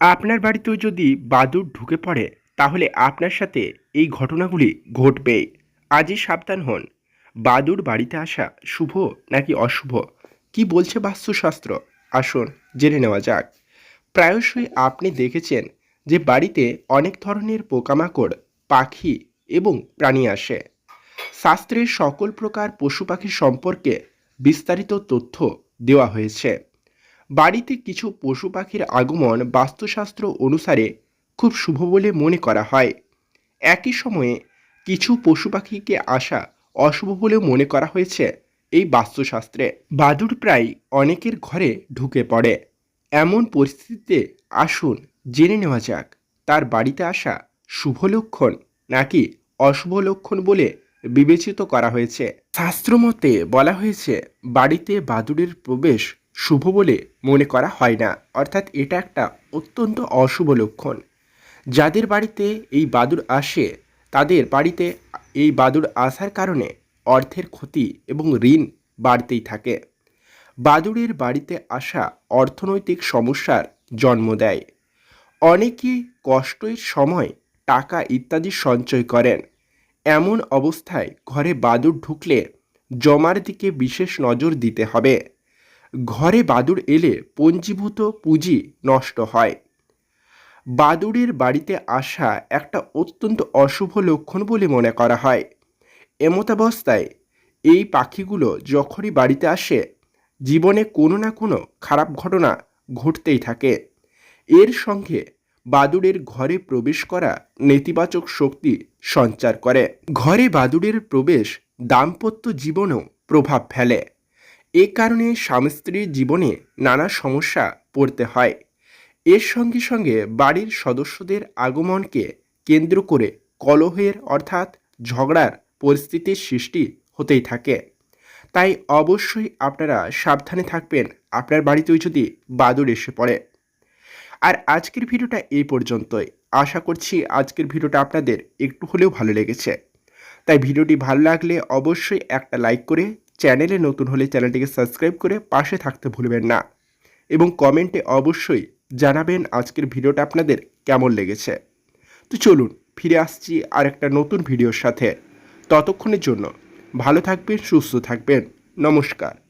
আপনার বাড়িতেও যদি বাদুড় ঢুকে পড়ে, তাহলে আপনার সাথে এই ঘটনাগুলি ঘটবেই আজই সাবধান হন। বাদুড় বাড়িতে আসা শুভ নাকি অশুভ? কি বলছে বাস্তুশাস্ত্র? আসুন, জেনে নেওয়া যাক। প্রায়শই আপনি দেখেছেন যে বাড়িতে অনেক ধরনের পোকামাকড়, পাখি এবং প্রাণী আসে। শাস্ত্রের সকল প্রকার পশু পাখি সম্পর্কে বিস্তারিত তথ্য দেওয়া হয়েছে। বাড়িতে কিছু পশু পাখির আগমন বাস্তুশাস্ত্র অনুসারে খুব শুভ বলে মনে করা হয়। একই সময়ে কিছু পশু পাখিকে আসা অশুভ বলে মনে করা হয়েছে এই বাস্তুশাস্ত্রে। বাদুড় প্রায় অনেকের ঘরে ঢুকে পড়ে। এমন পরিস্থিতিতে আসুন জেনে নেওয়া যাক, তার বাড়িতে আসা শুভ লক্ষণ নাকি অশুভ লক্ষণ বলে বিবেচিত করা হয়েছে। শাস্ত্রমতে বলা হয়েছে, বাড়িতে বাদুড়ের প্রবেশ শুভ বলে মনে করা হয় না। অর্থাৎ এটা একটা অত্যন্ত অশুভ লক্ষণ। যাদের বাড়িতে এই বাদুড় আসে, তাদের বাড়িতে এই বাদুড় আসার কারণে অর্থের ক্ষতি এবং ঋণ বাড়তেই থাকে। বাদুড়ের বাড়িতে আসা অর্থনৈতিক সমস্যার জন্ম দেয়। অনেকে কষ্টের সময় টাকা ইত্যাদি সঞ্চয় করেন। এমন অবস্থায় ঘরে বাদুড় ঢুকলে জমার দিকে বিশেষ নজর দিতে হবে। ঘরে বাদুড় এলে পঞ্জীভূত পুঁজি নষ্ট হয়। বাদুড়ের বাড়িতে আসা একটা অত্যন্ত অশুভ লক্ষণ বলে মনে করা হয়। এমতাবস্থায় এই পাখিগুলো যখনই বাড়িতে আসে, জীবনে কোনো না কোনো খারাপ ঘটনা ঘটতেই থাকে। এর সঙ্গে বাদুড়ের ঘরে প্রবেশ করা নেতিবাচক শক্তি সঞ্চার করে। ঘরে বাদুড়ের প্রবেশ দাম্পত্য জীবনেও প্রভাব ফেলে। এ কারণে স্বামী স্ত্রীর জীবনে নানা সমস্যা পড়তে হয়। এর সঙ্গে সঙ্গে বাড়ির সদস্যদের আগমনকে কেন্দ্র করে কলহের অর্থাৎ ঝগড়ার পরিস্থিতির সৃষ্টি হতেই থাকে। তাই অবশ্যই আপনারা সাবধানে থাকবেন। আপনার বাড়িতেও যদি বাদুড় এসে পড়ে। আর আজকের ভিডিওটা এই পর্যন্তই। আশা করছি আজকের ভিডিওটা আপনাদের একটু হলেও ভালো লেগেছে। তাই ভিডিওটি ভালো লাগলে অবশ্যই একটা লাইক করে চ্যানেলে নতুন হলে চ্যানেলটিকে সাবস্ক্রাইব করে পাশে থাকতে ভুলবেন না। এবং কমেন্টে অবশ্যই জানাবেন আজকের ভিডিওটা আপনাদের কেমন লেগেছে। তো চলুন, ফিরে আসছি আর একটা নতুন ভিডিওর সাথে। ততক্ষণের জন্য ভালো থাকবেন, সুস্থ থাকবেন। নমস্কার।